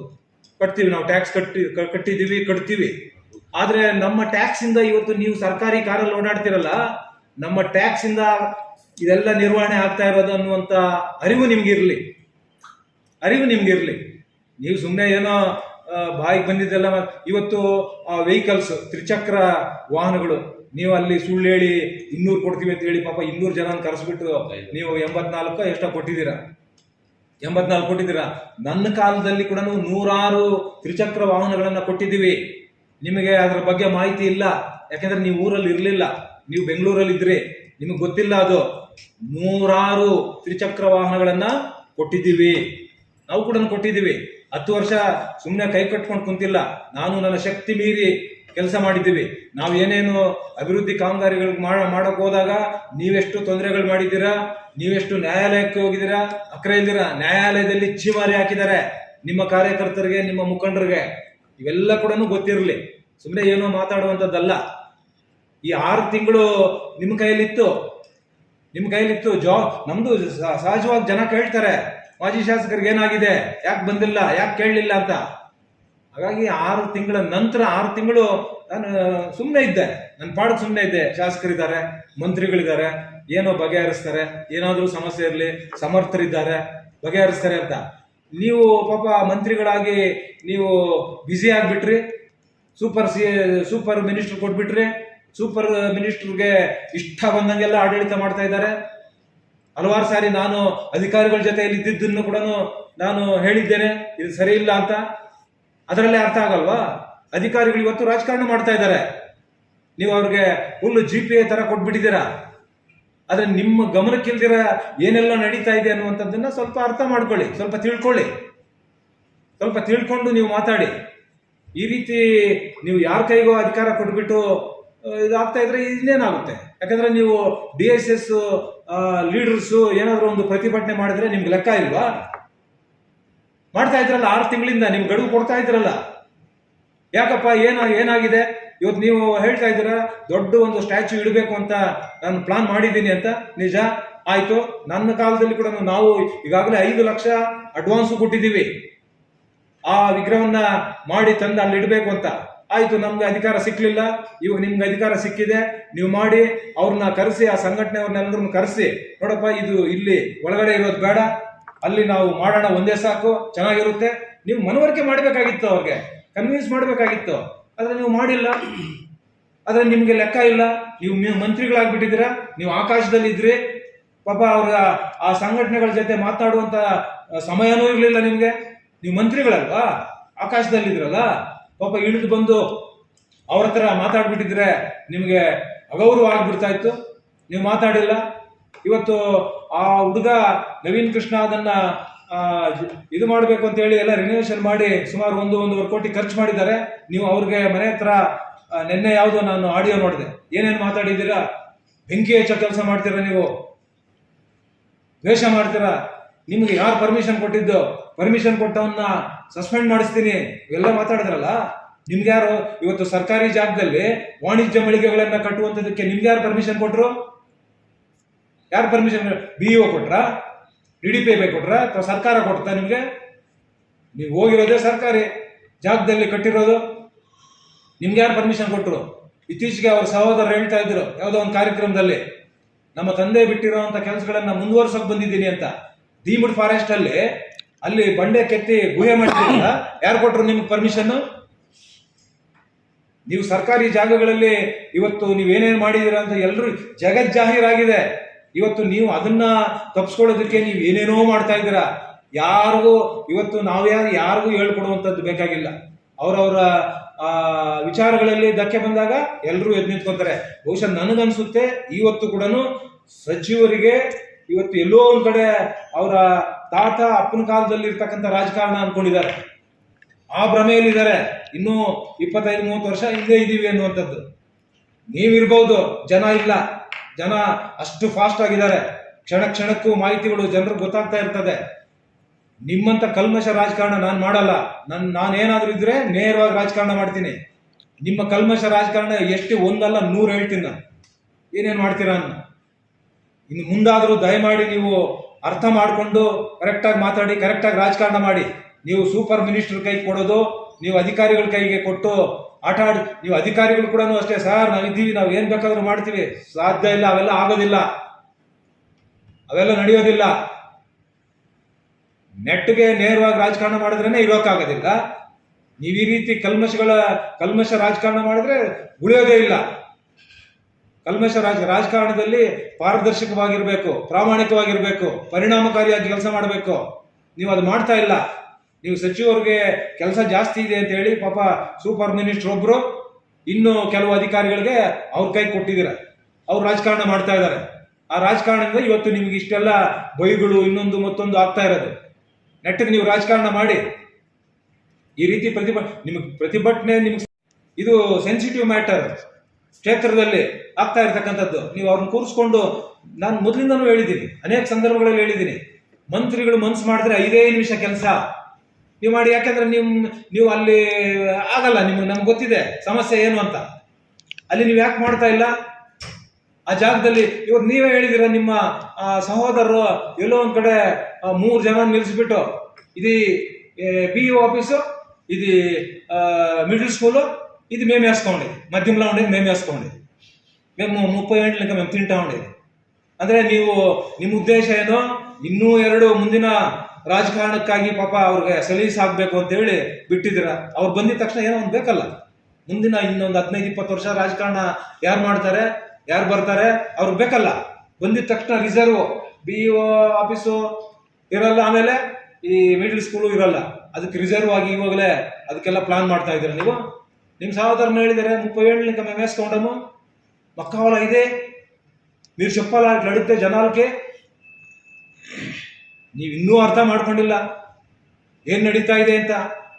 Speaker 1: ಕಟ್ತೀವಿ ನಾವು ಟ್ಯಾಕ್ಸ್ ಕಟ್ಟಿ ಕಟ್ಟಿದ್ದೀವಿ ಕಟ್ಟಿದೀವಿ ಕಟ್ತೀವಿ. ಆದರೆ ನಮ್ಮ ಟ್ಯಾಕ್ಸ್ ಇಂದ ಇವತ್ತು ನೀವು ಸರ್ಕಾರಿ ಕಾರಲ್ಲಿ ಓಡಾಡ್ತಿರಲ್ಲ ನಮ್ಮ ಟ್ಯಾಕ್ಸ್ ಇಂದ ಇದೆಲ್ಲ ನಿರ್ವಹಣೆ ಆಗ್ತಾ ಇರೋದು ಅನ್ನುವಂತ ಅರಿವು ನಿಮ್ಗಿರ್ಲಿ. ಅರಿವು ನಿಮ್ಗಿರ್ಲಿ. ನೀವು ಸುಮ್ಮನೆ ಏನೋ ಬಾಯಿಗೆ ಬಂದಿದ್ದೆಲ್ಲ ಇವತ್ತು ಆ ವೆಹಿಕಲ್ಸ್ ತ್ರಿಚಕ್ರ ವಾಹನಗಳು ನೀವು ಅಲ್ಲಿ ಸುಳ್ಳು ಹೇಳಿ ಇನ್ನೂರು ಕೊಡ್ತೀವಿ ಅಂತ ಹೇಳಿ ಪಾಪ ಇನ್ನೂರು ಜನ ಕರೆಸ್ಬಿಟ್ಟು ನೀವು ಎಂಬತ್ನಾಲ್ಕು ಎಷ್ಟೋ ಕೊಟ್ಟಿದ್ದೀರಾ. ಎಂಬತ್ನಾಲ್ಕು ಕೊಟ್ಟಿದ್ದೀರಾ? ನನ್ನ ಕಾಲದಲ್ಲಿ ಕೂಡ ನೂರಾರು ತ್ರಿಚಕ್ರ ವಾಹನಗಳನ್ನು ಕೊಟ್ಟಿದ್ದೀವಿ. ನಿಮಗೆ ಅದರ ಬಗ್ಗೆ ಮಾಹಿತಿ ಇಲ್ಲ. ಯಾಕೆಂದ್ರೆ ನೀವು ಊರಲ್ಲಿ ಇರಲಿಲ್ಲ. ನೀವು ಬೆಂಗಳೂರಲ್ಲಿ ಇದ್ರಿ. ನಿಮಗೆ ಗೊತ್ತಿಲ್ಲ ಅದು. ನೂರಾರು ತ್ರಿಚಕ್ರ ವಾಹನಗಳನ್ನ ಕೊಟ್ಟಿದ್ದೀವಿ. ನಾವು ಕೂಡ ಕೊಟ್ಟಿದ್ದೀವಿ. ಹತ್ತು ವರ್ಷ ಸುಮ್ಮನೆ ಕೈ ಕಟ್ಕೊಂಡು ಕುಂತಿಲ್ಲ. ನಾನು ನನ್ನ ಶಕ್ತಿ ಮೀರಿ ಕೆಲಸ ಮಾಡಿದ್ದೀವಿ. ನಾವು ಏನೇನು ಅಭಿವೃದ್ಧಿ ಕಾಮಗಾರಿಗಳು ಮಾಡ ಮಾಡಕ್ ಹೋದಾಗ ನೀವೆಷ್ಟು ತೊಂದರೆಗಳು ಮಾಡಿದ್ದೀರಾ, ನೀವೆಷ್ಟು ನ್ಯಾಯಾಲಯಕ್ಕೆ ಹೋಗಿದ್ದೀರಾ, ಅಕ್ರೆ ಇದ್ದೀರಾ ನ್ಯಾಯಾಲಯದಲ್ಲಿ ಚೀಮಾರಿ ಹಾಕಿದ್ದಾರೆ ನಿಮ್ಮ ಕಾರ್ಯಕರ್ತರಿಗೆ, ನಿಮ್ಮ ಮುಖಂಡರಿಗೆ. ಇವೆಲ್ಲ ಕೂಡ ಗೊತ್ತಿರಲಿ. ಸುಮ್ಮನೆ ಏನೋ ಮಾತಾಡುವಂಥದ್ದಲ್ಲ. ಈ ಆರು ತಿಂಗಳು ನಿಮ್ಮ ಕೈಯಲ್ಲಿತ್ತು. ನಿಮ್ಮ ಕೈಯಲ್ಲಿತ್ತು. ಜಾ ನಮ್ಮದು ಸಹಜವಾಗಿ ಜನ ಕೇಳ್ತಾರೆ. ಮಾಜಿ ಶಾಸಕರಿಗೆ ಏನಾಗಿದೆ? ಯಾಕೆ ಬಂದಿಲ್ಲ? ಯಾಕೆ ಕೇಳಲಿಲ್ಲ ಅಂತ? ಹಾಗಾಗಿ ಆರು ತಿಂಗಳ ನಂತರ ಆರು ತಿಂಗಳು ನಾನು ಸುಮ್ಮನೆ ಇದ್ದೆ. ನನ್ನ ಪಾಡಕ್ಕೆ ಸುಮ್ಮನೆ ಇದ್ದೆ. ಶಾಸಕರಿದ್ದಾರೆ, ಮಂತ್ರಿಗಳಿದ್ದಾರೆ, ಏನೋ ಬಗೆಹರಿಸ್ತಾರೆ, ಏನಾದರೂ ಸಮಸ್ಯೆ ಇರಲಿ, ಸಮರ್ಥರಿದ್ದಾರೆ, ಬಗೆಹರಿಸ್ತಾರೆ ಅಂತ. ನೀವು ಪಾಪ ಮಂತ್ರಿಗಳಾಗಿ ನೀವು ಬ್ಯುಸಿ ಆಗಿಬಿಟ್ರಿ. ಸೂಪರ್ ಸಿ ಸೂಪರ್ ಮಿನಿಸ್ಟರ್ ಕೊಟ್ಬಿಟ್ರಿ. ಸೂಪರ್ ಮಿನಿಸ್ಟರ್ಗೆ ಇಷ್ಟ ಬಂದಂಗೆಲ್ಲ ಆಡಳಿತ ಮಾಡ್ತಾ ಇದ್ದಾರೆ. ಹಲವಾರು ಸಾರಿ ನಾನು ಅಧಿಕಾರಿಗಳ ಜೊತೆಯಲ್ಲಿ ಇದ್ದಿದ್ದನ್ನು ಕೂಡ ನಾನು ಹೇಳಿದ್ದೇನೆ. ಇದು ಸರಿ ಇಲ್ಲ ಅಂತ. ಅದರಲ್ಲೇ ಅರ್ಥ ಆಗಲ್ವಾ? ಅಧಿಕಾರಿಗಳು ಇವತ್ತು ರಾಜಕಾರಣ ಮಾಡ್ತಾ ಇದ್ದಾರೆ. ನೀವು ಅವ್ರಿಗೆ ಫುಲ್ ಜಿ ಪಿ ಎ ತರ ಕೊಟ್ಬಿಟ್ಟಿದ್ದೀರಾ? ಆದ್ರೆ ನಿಮ್ಮ ಗಮನಕ್ಕಿಲ್ದಿರ ಏನೆಲ್ಲ ನಡೀತಾ ಇದೆ ಅನ್ನುವಂಥದ್ದನ್ನು ಸ್ವಲ್ಪ ಅರ್ಥ ಮಾಡ್ಕೊಳ್ಳಿ, ಸ್ವಲ್ಪ ತಿಳ್ಕೊಳ್ಳಿ. ಸ್ವಲ್ಪ ತಿಳ್ಕೊಂಡು ನೀವು ಮಾತಾಡಿ. ಈ ರೀತಿ ನೀವು ಯಾರ ಕೈಗೋ ಅಧಿಕಾರ ಕೊಟ್ಬಿಟ್ಟು ಇದಾಗ್ತಾ ಇದ್ರೆ ಇನ್ನೇನಾಗುತ್ತೆ? ಯಾಕಂದ್ರೆ ನೀವು ಡಿ ಎಸ್ ಎಸ್ ಲೀಡರ್ಸು ಏನಾದರೂ ಒಂದು ಪ್ರತಿಭಟನೆ ಮಾಡಿದ್ರೆ ನಿಮ್ಗೆ ಲೆಕ್ಕ ಇಲ್ವಾ? ಮಾಡ್ತಾ ಇದ್ರಲ್ಲ ಆರು ತಿಂಗಳಿಂದ, ನಿಮ್ಗೆ ಗಡುವು ಕೊಡ್ತಾ ಇದ್ರಲ್ಲ. ಯಾಕಪ್ಪ, ಏನ, ಏನಾಗಿದೆ? ಇವತ್ತು ನೀವು ಹೇಳ್ತಾ ಇದ್ದೀರಾ, ದೊಡ್ಡ ಒಂದು ಸ್ಟ್ಯಾಚ್ಯೂ ಇಡಬೇಕು ಅಂತ ನಾನು ಪ್ಲಾನ್ ಮಾಡಿದ್ದೀನಿ ಅಂತ? ನಿಜ? ಆಯ್ತು. ನನ್ನ ಕಾಲದಲ್ಲಿ ಕೂಡ ನಾವು ಈಗಾಗಲೇ ಐದು ಲಕ್ಷ ಅಡ್ವಾನ್ಸ್ ಕೊಟ್ಟಿದ್ದೀವಿ. ಆ ವಿಗ್ರಹವನ್ನ ಮಾಡಿ ತಂದು ಅಲ್ಲಿ ಇಡಬೇಕು ಅಂತ. ಆಯ್ತು, ನಮ್ಗೆ ಅಧಿಕಾರ ಸಿಕ್ಕಲಿಲ್ಲ ಇವಾಗ ನಿಮ್ಗೆ ಅಧಿಕಾರ ಸಿಕ್ಕಿದೆ. ನೀವು ಮಾಡಿ, ಅವ್ರನ್ನ ಕರೆಸಿ, ಆ ಸಂಘಟನೆಯವ್ರನ್ನೆಲ್ಲರನ್ನ ಕರೆಸಿ. ನೋಡಪ್ಪ, ಇದು ಇಲ್ಲಿ ಒಳಗಡೆ ಇರೋದು ಬೇಡ. ಅಲ್ಲಿ ನಾವು ಮಾಡೋಣ ಒಂದೇ ಸಾಕು, ಚೆನ್ನಾಗಿರುತ್ತೆ. ನೀವು ಮನವರಿಕೆ ಮಾಡಬೇಕಾಗಿತ್ತು ಅವ್ರಿಗೆ. ಕನ್ವಿನ್ಸ್ ಮಾಡಬೇಕಾಗಿತ್ತು. ಆದರೆ ನೀವು ಮಾಡಿಲ್ಲ. ಆದರೆ ನಿಮಗೆ ಲೆಕ್ಕ ಇಲ್ಲ. ನೀವು ನೀವು ಮಂತ್ರಿಗಳಾಗ್ಬಿಟ್ಟಿದ್ದೀರಾ. ನೀವು ಆಕಾಶದಲ್ಲಿ ಇದ್ರಿ. ಪಾಪ ಅವ್ರ ಆ ಸಂಘಟನೆಗಳ ಜೊತೆ ಮಾತಾಡುವಂತ ಸಮಯನೂ ಇರಲಿಲ್ಲ ನಿಮಗೆ. ನೀವು ಮಂತ್ರಿಗಳಲ್ವಾ? ಆಕಾಶದಲ್ಲಿದ್ರಲ್ಲ ಪಾಪ ಇಳಿದು ಬಂದು ಅವ್ರ ಹತ್ರ ಮಾತಾಡ್ಬಿಟ್ಟಿದ್ರೆ ನಿಮಗೆ ಅಗೌರವ ಆಗ್ಬಿಡ್ತಾ ಇತ್ತು. ನೀವು ಮಾತಾಡಿಲ್ಲ. ಇವತ್ತು ಆ ಹುಡುಗ ನವೀನ್ ಕೃಷ್ಣ ಅದನ್ನ ಇದು ಮಾಡಬೇಕು ಅಂತ ಹೇಳಿ ಎಲ್ಲ ರಿನೋವೇಷನ್ ಮಾಡಿ ಸುಮಾರು ಒಂದು, ಒಂದೂವರೆ ಕೋಟಿ ಖರ್ಚು ಮಾಡಿದ್ದಾರೆ. ನೀವು ಅವ್ರಿಗೆ ಮನೆ ಹತ್ರ ನಿನ್ನೆ ಯಾವುದೋ ನಾನು ಆಡಿಯೋ ನೋಡಿದೆ. ಏನೇನು ಮಾತಾಡಿದ್ದೀರಾ? ಬೆಂಕಿ ಹೆಚ್ಚ ಕೆಲಸ ಮಾಡ್ತೀರಾ ನೀವು? ದ್ವೇಷ ಮಾಡ್ತೀರಾ? ನಿಮ್ಗೆ ಯಾರು ಪರ್ಮಿಷನ್ ಕೊಟ್ಟಿದ್ದು? ಪರ್ಮಿಷನ್ ಕೊಟ್ಟವನ್ನ ಸಸ್ಪೆಂಡ್ ಮಾಡಿಸ್ತೀನಿ. ಇವೆಲ್ಲ ಮಾತಾಡಿದ್ರಲ್ಲ? ನಿಮ್ಗೆ ಯಾರು, ಇವತ್ತು ಸರ್ಕಾರಿ ಜಾಗದಲ್ಲಿ ವಾಣಿಜ್ಯ ಮಳಿಗೆಗಳನ್ನ ಕಟ್ಟುವಂತದಕ್ಕೆ ನಿಮ್ಗೆ ಯಾರು ಪರ್ಮಿಷನ್ ಕೊಟ್ರು? ಯಾರು ಪರ್ಮಿಷನ್ ಬಿ ಇ ಕೊಟ್ರ? ಡಿ ಡಿ ಪಿ ಕೊಟ್ರ? ಅಥವಾ ಸರ್ಕಾರ ಕೊಡ್ತಾ ನಿಮಗೆ? ನೀವು ಹೋಗಿರೋದೇ ಸರ್ಕಾರಿ. ಜಾಗದಲ್ಲಿ ಕಟ್ಟಿರೋದು. ನಿಮ್ಗೆ ಯಾರು ಪರ್ಮಿಷನ್ ಕೊಟ್ಟರು ಇತ್ತೀಚೆಗೆ ಅವ್ರ ಸಹೋದರರು ಹೇಳ್ತಾ ಇದ್ರು, ಯಾವುದೋ ಒಂದು ಕಾರ್ಯಕ್ರಮದಲ್ಲಿ, ನಮ್ಮ ತಂದೆ ಬಿಟ್ಟಿರೋಂಥ ಕೆಲಸಗಳನ್ನ ಮುಂದುವರ್ಸೋಕೆ ಬಂದಿದ್ದೀನಿ ಅಂತ. ದೀಮುಡ್ ಫಾರೆಸ್ಟ್ ಅಲ್ಲಿ ಅಲ್ಲಿ ಬಂಡೆ ಕೆತ್ತಿ ಗುಹೆ ಮಾಡಿದ್ರಿಂದ ಯಾರು ಕೊಟ್ಟರು ನಿಮ್ಗೆ ಪರ್ಮಿಷನ್ ನೀವು ಸರ್ಕಾರಿ ಜಾಗಗಳಲ್ಲಿ ಇವತ್ತು ನೀವೇನೇನ್ ಮಾಡಿದೀರ ಅಂತ ಎಲ್ಲರೂ ಜಗಜ್ಜಾಹೀರಾಗಿದೆ. ಇವತ್ತು ನೀವು ಅದನ್ನ ತಪ್ಪಿಸ್ಕೊಳ್ಳೋದಕ್ಕೆ ನೀವು ಏನೇನೋ ಮಾಡ್ತಾ ಇದ್ದೀರಾ? ಯಾರಿಗೂ ಇವತ್ತು ನಾವ್ಯಾರು ಯಾರಿಗೂ ಹೇಳ್ಕೊಡುವಂಥದ್ದು ಬೇಕಾಗಿಲ್ಲ. ಅವರವರ ವಿಚಾರಗಳಲ್ಲಿ ಧಕ್ಕೆ ಬಂದಾಗ ಎಲ್ಲರೂ ಎದ್ದು ನಿಂತ್ಕೊಂತಾರೆ. ಬಹುಶಃ ನನಗನ್ಸುತ್ತೆ ಇವತ್ತು ಕೂಡ ಸಚಿವರಿಗೆ ಇವತ್ತು ಎಲ್ಲೋ ಒಂದ್ ಕಡೆ ಅವರ ತಾತ ಅಪ್ಪನ ಕಾಲದಲ್ಲಿ ಇರ್ತಕ್ಕಂಥ ರಾಜಕಾರಣ ಅನ್ಕೊಂಡಿದ್ದಾರೆ. ಆ ಭ್ರಮೆಯಲ್ಲಿದ್ದಾರೆ. ಇನ್ನೂ ಇಪ್ಪತ್ತೈದು, ಮೂವತ್ತು ವರ್ಷ ಹಿಂದೆ ಇದೀವಿ ಅನ್ನುವಂಥದ್ದು. ನೀವಿರ್ಬೋದು, ಜನ ಇಲ್ಲ. ಜನ ಅಷ್ಟು ಫಾಸ್ಟ್ ಆಗಿದ್ದಾರೆ. ಕ್ಷಣ ಕ್ಷಣಕ್ಕೂ ಮಾಹಿತಿಗಳು ಜನರಿಗೆ ಗೊತ್ತಾಗ್ತಾ ಇರ್ತದೆ. ನಿಮ್ಮಂತ ಕಲ್ಮಶ ರಾಜಕಾರಣ ನಾನು ಮಾಡಲ್ಲ. ನನ್, ನಾನೇನಾದ್ರೂ ಇದ್ರೆ ನೇರವಾಗಿ ರಾಜಕಾರಣ ಮಾಡ್ತೀನಿ. ನಿಮ್ಮ ಕಲ್ಮಶ ರಾಜಕಾರಣ ಎಷ್ಟು ಒಂದಲ್ಲ ನೂರು ಹೇಳ್ತೀನಿ ನಾನು. ಏನೇನು ಮಾಡ್ತೀರಾ ನಾನು ಇನ್ನು ಮುಂದಾದರೂ ದಯಮಾಡಿ ನೀವು ಅರ್ಥ ಮಾಡಿಕೊಂಡು ಕರೆಕ್ಟಾಗಿ ಮಾತಾಡಿ ಕರೆಕ್ಟಾಗಿ ರಾಜಕಾರಣ ಮಾಡಿ. ನೀವು ಸೂಪರ್ ಮಿನಿಸ್ಟರ್ ಕೈ ಕೊಡೋದು, ನೀವು ಅಧಿಕಾರಿಗಳ ಕೈಗೆ ಕೊಟ್ಟು ಆಟ ಆಡಿ, ನೀವು ಅಧಿಕಾರಿಗಳು ಕೂಡ ಅಷ್ಟೇ, ಸರ್, ನಾವಿದ್ದೀವಿ, ನಾವು ಏನು ಬೇಕಾದ್ರೂ ಮಾಡ್ತೀವಿ. ಸಾಧ್ಯ ಇಲ್ಲ, ಅವೆಲ್ಲ ಆಗೋದಿಲ್ಲ. ಅವೆಲ್ಲ ನಡೆಯೋದಿಲ್ಲ. ನೆಟ್ಗೆ ನೇರವಾಗಿ ರಾಜಕಾರಣ ಮಾಡಿದ್ರೇನೆ ಇರೋಕ್ಕಾಗೋದಿಲ್ಲ ನೀವು ಈ ರೀತಿ ಕಲ್ಮಶಗಳ, ಕಲ್ಮಶ ರಾಜಕಾರಣ ಮಾಡಿದ್ರೆ ಉಳಿಯೋದೇ ಇಲ್ಲ. ಕಲ್ಮಶ ರಾಜ, ರಾಜಕಾರಣದಲ್ಲಿ ಪಾರದರ್ಶಕವಾಗಿರಬೇಕು, ಪ್ರಾಮಾಣಿಕವಾಗಿರಬೇಕು, ಪರಿಣಾಮಕಾರಿಯಾಗಿ ಕೆಲಸ ಮಾಡಬೇಕು. ನೀವು ಅದು ಮಾಡ್ತಾ ಇಲ್ಲ. ನೀವು ಸಚಿವರಿಗೆ ಕೆಲಸ ಜಾಸ್ತಿ ಇದೆ ಅಂತ ಹೇಳಿ ಪಾಪ ಸೂಪರ್ ಮಿನಿಸ್ಟರ್ ಒಬ್ರು, ಇನ್ನು ಕೆಲವು ಅಧಿಕಾರಿಗಳಿಗೆ ಅವ್ರ ಕೈ ಕೊಟ್ಟಿದ್ದೀರ. ಅವ್ರು ರಾಜಕಾರಣ ಮಾಡ್ತಾ ಇದ್ದಾರೆ. ಆ ರಾಜಕಾರಣದಿಂದ ಇವತ್ತು ನಿಮ್ಗೆ ಇಷ್ಟೆಲ್ಲ ಬೈಗಳು ಇನ್ನೊಂದು ಮತ್ತೊಂದು ಆಗ್ತಾ ಇರೋದು. ನೆಟ್ಟಿಗೆ ನೀವು ರಾಜಕಾರಣ ಮಾಡಿ. ಈ ರೀತಿ ಪ್ರತಿಭ, ನಿಮಗೆ ಪ್ರತಿಭಟನೆ ನಿಮ್ಗೆ ಇದು ಸೆನ್ಸಿಟಿವ್ ಮ್ಯಾಟರ್ ಕ್ಷೇತ್ರದಲ್ಲಿ ಆಗ್ತಾ ಇರತಕ್ಕಂಥದ್ದು. ನೀವು ಅವ್ರನ್ನ ಕೂರಿಸ್ಕೊಂಡು ನಾನು ಮೊದಲಿಂದನೂ ಹೇಳಿದ್ದೀನಿ. ಅನೇಕ ಸಂದರ್ಭಗಳಲ್ಲಿ ಹೇಳಿದ್ದೀನಿ. ಮಂತ್ರಿಗಳು ಮನ್ಸು ಮಾಡಿದ್ರೆ ಐದೇ ನಿಮಿಷ ಕೆಲಸ. ನೀವು ಮಾಡಿ ಯಾಕಂದ್ರೆ ನಿಮ್ ನೀವು ಅಲ್ಲಿ ಆಗಲ್ಲ ನಿಮ್ಗೆ ನಮ್ಗೆ ಗೊತ್ತಿದೆ ಸಮಸ್ಯೆ ಏನು ಅಂತ ಅಲ್ಲಿ ನೀವು ಯಾಕೆ ಮಾಡ್ತಾ ಇಲ್ಲ ಆ ಜಾಗದಲ್ಲಿ ಇವತ್ತು ನೀವೇ ಹೇಳಿದಿರ ನಿಮ್ಮ ಆ, ಸಹೋದರರು ಎಲ್ಲೋ ಒಂದ್ ಕಡೆ ಆ, ಮೂರು ಜನ ನಿಲ್ಲಿಸ್ಬಿಟ್ಟು ಇದು ಬಿ ಇ ಆಫೀಸು ಇದು ಮಿಡಲ್ ಸ್ಕೂಲು ఇది మేము వేసుకోండి మధ్యంలో ఉండేది మేము వేసుకోండి మేము ముప్పై ఏళ్ళు ఇంకా మేము తింటా ఉండేది ಅಂದ್ರೆ ನೀವು ನಿಮ್ಮ ಉದ್ದೇಶ ಏನೋ ಇನ್ನೂ ಎರಡು ಮುಂದಿನ ರಾಜಕಾರಣಕ್ಕಾಗಿ ಪಾಪ ಅವ್ರಿಗೆ ಸಲೀಸ್ ಆಗ್ಬೇಕು ಅಂತ ಹೇಳಿ ಬಿಟ್ಟಿದ್ದೀರ ಅವ್ರು ಬಂದಿದ ತಕ್ಷಣ ಏನೋ ಒಂದು ಬೇಕಲ್ಲ ಮುಂದಿನ ಇನ್ನೊಂದು ಹದಿನೈದು ಇಪ್ಪತ್ತು ವರ್ಷ ರಾಜಕಾರಣ ಯಾರು ಮಾಡ್ತಾರೆ ಯಾರು ಬರ್ತಾರೆ ಅವ್ರಿಗೆ ಬೇಕಲ್ಲ ಬಂದಿದ ತಕ್ಷಣ ರಿಸರ್ವ್ ಬಿ ಒ ಆಫೀಸು ಇರಲ್ಲ ಆಮೇಲೆ ಈ ಮಿಡಲ್ ಸ್ಕೂಲು ಇರಲ್ಲ ಅದಕ್ಕೆ ರಿಸರ್ವ್ ಆಗಿ ಇವಾಗಲೇ ಅದಕ್ಕೆಲ್ಲ ಪ್ಲಾನ್ ಮಾಡ್ತಾ ಇದ್ದೀರಾ ನೀವು ನಿಮ್ಮ సహోదరుని ಹೇಳಿದರೆ ముప్పై ఏళ్ళు ఇంకా మేము వేసుకోవడము మాకు కావాలా ఇదే మీరు చెప్పాలా ఇట్లా అడిగితే జనాలకి ನೀವು ಇನ್ನೂ ಅರ್ಥ ಮಾಡ್ಕೊಂಡಿಲ್ಲ. ಏನು ನಡೀತಾ ಇದೆ ಅಂತ.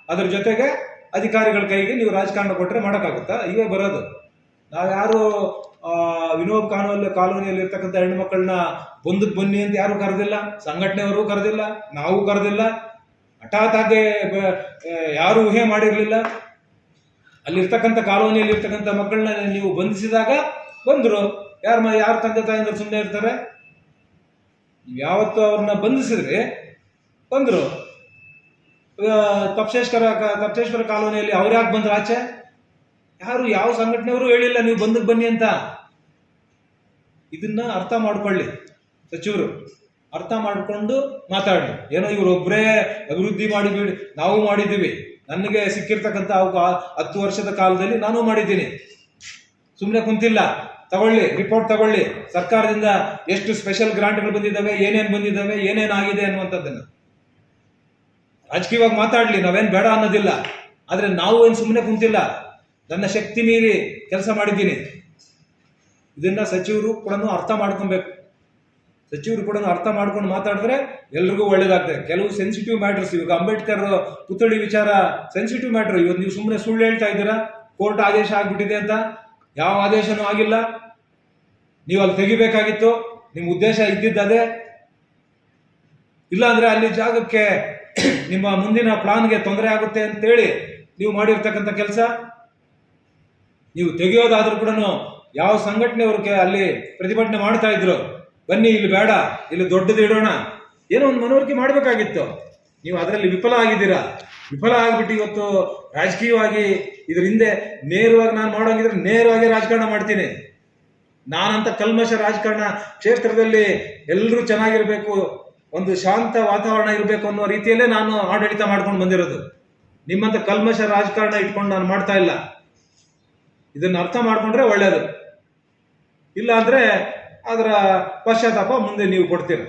Speaker 1: ಅದ್ರ ಜೊತೆಗೆ ಅಧಿಕಾರಿಗಳ ಕೈಗೆ ನೀವು ರಾಜಕಾರಣ ಕೊಟ್ಟರೆ ಮಾಡೋಕ್ಕಾಗುತ್ತಾ? ಇವೇ ಬರೋದು. ನಾವು ಯಾರು ವಿನೋಬ್ ಕಾನೂನಲ್ಲಿ ಕಾಲೋನಿಯಲ್ಲಿ ಇರ್ತಕ್ಕಂಥ ಹೆಣ್ಣು ಮಕ್ಕಳನ್ನ ಬಂದಕ್ಕೆ ಬನ್ನಿ ಅಂತ ಯಾರು ಕರೆದಿಲ್ಲ. ಸಂಘಟನೆಯವರು ಕರೆದಿಲ್ಲ. ನಾವು ಕರೆದಿಲ್ಲ. ಹಠಾತ್ ಬ- ಯಾರು ಊಹೆ ಮಾಡಿರಲಿಲ್ಲ. ಅಲ್ಲಿರ್ತಕ್ಕಂಥ ಕಾಲೋನಿಯಲ್ಲಿ ಇರ್ತಕ್ಕಂಥ ಮಕ್ಕಳನ್ನ ನೀವು ಬಂಧಿಸಿದಾಗ ಬಂದರು. ಯಾರು ಯಾರು ತಂದೆ ತಾಯಿಂದ ಸುಮ್ಮನೆ ಇರ್ತಾರೆ. ಯಾವತ್ತು ಅವ್ರನ್ನ ಬಂಧಿಸಿದ್ರೆ ಬಂದರು. ತಪ್ಸೇಶ್ವರ ತಪ್ಸೇಶ್ವರ ಕಾಲೋನಿಯಲ್ಲಿ ಅವ್ರು ಯಾಕೆ ಬಂದ್ರು ಆಚೆ? ಯಾರು, ಯಾವ ಸಂಘಟನೆಯವರು ಹೇಳಿಲ್ಲ ನೀವು ಬಂದಕ್ಕೆ ಬನ್ನಿ ಅಂತ. ಇದನ್ನ ಅರ್ಥ ಮಾಡ್ಕೊಳ್ಳಿ ಸಚಿವರು. ಅರ್ಥ ಮಾಡಿಕೊಂಡು ಮಾತಾಡಿ ಏನೋ ಇವರೊಬ್ಬರೇ ಅಭಿವೃದ್ಧಿ ಮಾಡಿಬಿಡಿ ನಾವು ಮಾಡಿದ್ದೀವಿ. ನನಗೆ ಸಿಕ್ಕಿರ್ತಕ್ಕಂಥ ಹತ್ತು ವರ್ಷದ ಕಾಲದಲ್ಲಿ ನಾನು ಮಾಡಿದ್ದೀನಿ. ಸುಮ್ಮನೆ ಕುಂತಿಲ್ಲ. ತಗೊಳ್ಳಿ ರಿಪೋರ್ಟ್ ತಗೊಳ್ಳಿ. ಸರ್ಕಾರದಿಂದ ಎಷ್ಟು ಸ್ಪೆಷಲ್ ಗ್ರಾಂಟ್ಗಳು ಬಂದಿದ್ದಾವೆ, ಏನೇನು ಬಂದಿದ್ದಾವೆ, ಏನೇನು ಆಗಿದೆ ಅನ್ನುವಂಥದ್ದನ್ನು. ರಾಜಕೀಯವಾಗಿ ಮಾತಾಡ್ಲಿ, ನಾವೇನು ಬೇಡ ಅನ್ನೋದಿಲ್ಲ. ಆದರೆ ನಾವು ಏನು ಸುಮ್ಮನೆ ಕುಂತಿಲ್ಲ. ನನ್ನ ಶಕ್ತಿ ಮೀರಿ ಕೆಲಸ ಮಾಡಿದ್ದೀನಿ. ಇದನ್ನ ಸಚಿವರು ಕೂಡ ಅರ್ಥ ಮಾಡ್ಕೊಬೇಕು. ಸಚಿವರು ಕೂಡ ಅರ್ಥ ಮಾಡ್ಕೊಂಡು ಮಾತಾಡಿದ್ರೆ ಎಲ್ರಿಗೂ ಒಳ್ಳೇದಾಗ್ತದೆ. ಕೆಲವು ಸೆನ್ಸಿಟಿವ್ ಮ್ಯಾಟರ್ಸ್ ಇವಾಗ ಅಂಬೇಡ್ಕರ್ ಪುತ್ಥಳಿ ವಿಚಾರ ಸೆನ್ಸಿಟಿವ್ ಮ್ಯಾಟರ್ ಇವತ್ತು ನೀವು ಸುಮ್ಮನೆ ಸುಳ್ಳು ಹೇಳ್ತಾ ಇದ್ದೀರಾ? ಕೋರ್ಟ್ ಆದೇಶ ಆಗ್ಬಿಟ್ಟಿದೆ ಅಂತ. ಯಾವ ಆದೇಶನೂ ಆಗಿಲ್ಲ. ನೀವು ಅಲ್ಲಿ ತೆಗಿಬೇಕಾಗಿತ್ತು. ನಿಮ್ಮ ಉದ್ದೇಶ ಇದ್ದಿದ್ದದೇ. ಇಲ್ಲ ಅಂದ್ರೆ ಅಲ್ಲಿ ಜಾಗಕ್ಕೆ ನಿಮ್ಮ ಮುಂದಿನ ಪ್ಲಾನ್ಗೆ ತೊಂದರೆ ಆಗುತ್ತೆ ಅಂತೇಳಿ ನೀವು ಮಾಡಿರ್ತಕ್ಕಂಥ ಕೆಲಸ. ನೀವು ತೆಗೆಯೋದಾದ್ರೂ ಕೂಡ ಯಾವ ಸಂಘಟನೆಯವ್ರಿಗೆ ಅಲ್ಲಿ ಪ್ರತಿಭಟನೆ ಮಾಡ್ತಾ ಇದ್ರು, ಬನ್ನಿ ಇಲ್ಲಿ ಬೇಡ, ಇಲ್ಲಿ ದೊಡ್ಡದು ಇಡೋಣ ಏನೋ ಒಂದು ಮನವರಿಕೆ ಮಾಡಬೇಕಾಗಿತ್ತು. ನೀವು ಅದರಲ್ಲಿ ವಿಫಲ ಆಗಿದ್ದೀರಾ? ವಿಫಲ ಆಗ್ಬಿಟ್ಟು ಇವತ್ತು ರಾಜಕೀಯವಾಗಿ ಇದ್ರ ಹಿಂದೆ ನೇರವಾಗಿ ನಾನು ಮಾಡೋಂಗಿದ್ರೆ ನೇರವಾಗಿ ರಾಜಕಾರಣ ಮಾಡ್ತೀನಿ. ನಾನಂತ ಕಲ್ಮಶ ರಾಜಕಾರಣ ಕ್ಷೇತ್ರದಲ್ಲಿ ಎಲ್ಲರೂ ಚೆನ್ನಾಗಿರ್ಬೇಕು, ಒಂದು ಶಾಂತ ವಾತಾವರಣ ಇರಬೇಕು ಅನ್ನೋ ರೀತಿಯಲ್ಲೇ ನಾನು ಆಡಳಿತ ಮಾಡ್ಕೊಂಡು ಬಂದಿರೋದು. ನಿಮ್ಮಂತ ಕಲ್ಮಶ ರಾಜಕಾರಣ ಇಟ್ಕೊಂಡು ನಾನು ಮಾಡ್ತಾ ಇಲ್ಲ. ಇದನ್ನ ಅರ್ಥ ಮಾಡ್ಕೊಂಡ್ರೆ ಒಳ್ಳೇದು. ಇಲ್ಲ ಅಂದ್ರೆ ಅದರ ಪಶ್ಚಾತ್ತಾಪ ಮುಂದೆ ನೀವು ಕೊಡ್ತೀರ.